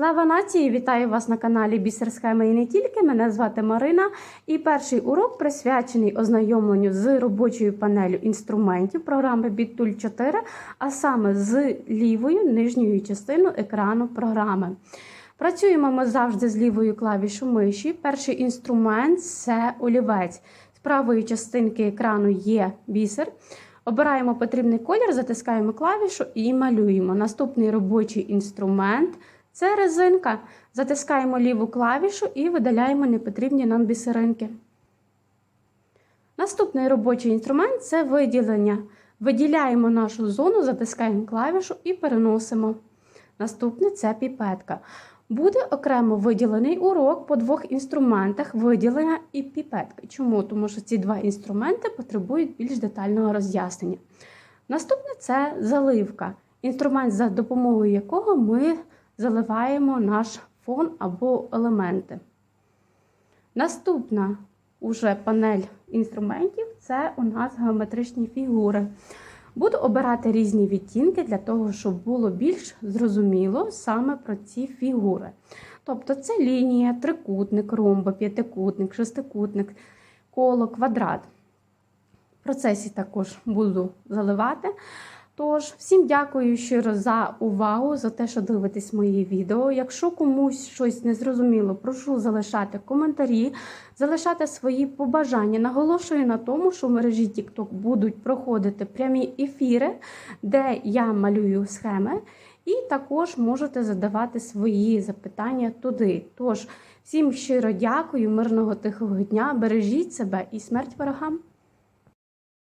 Слава нації! Вітаю вас на каналі Бісер Схеми і не тільки. Мене звати Марина. І перший урок присвячений ознайомленню з робочою панелю інструментів програми BitTool 4, а саме з лівою нижньою частиною екрану програми. Працюємо ми завжди з лівою клавішу миші. Перший інструмент це олівець. З правої частинки екрану є бісер. Обираємо потрібний колір, затискаємо клавішу і малюємо. Наступний робочий інструмент це резинка. Затискаємо ліву клавішу і видаляємо непотрібні нам бісеринки. Наступний робочий інструмент це виділення. Виділяємо нашу зону, затискаємо клавішу і переносимо. Наступне це піпетка. Буде окремо виділений урок по двох інструментах виділення і піпетки. Чому? Тому що ці два інструменти потребують більш детального роз'яснення. Наступне це заливка. Інструмент, за допомогою якого ми заливаємо наш фон або елементи. Наступна уже панель інструментів це у нас геометричні фігури. Буду обирати різні відтінки для того, щоб було більш зрозуміло саме про ці фігури. Тобто це лінія, трикутник, ромб, п'ятикутник, шестикутник, коло, квадрат. В процесі також буду заливати. Тож, всім дякую щиро за увагу, за те, що дивитесь мої відео. Якщо комусь щось не зрозуміло, прошу залишати коментарі, залишати свої побажання. Наголошую на тому, що в мережі TikTok будуть проходити прямі ефіри, де я малюю схеми, і також можете задавати свої запитання туди. Тож, всім щиро дякую, мирного тихого дня, бережіть себе і смерть ворогам!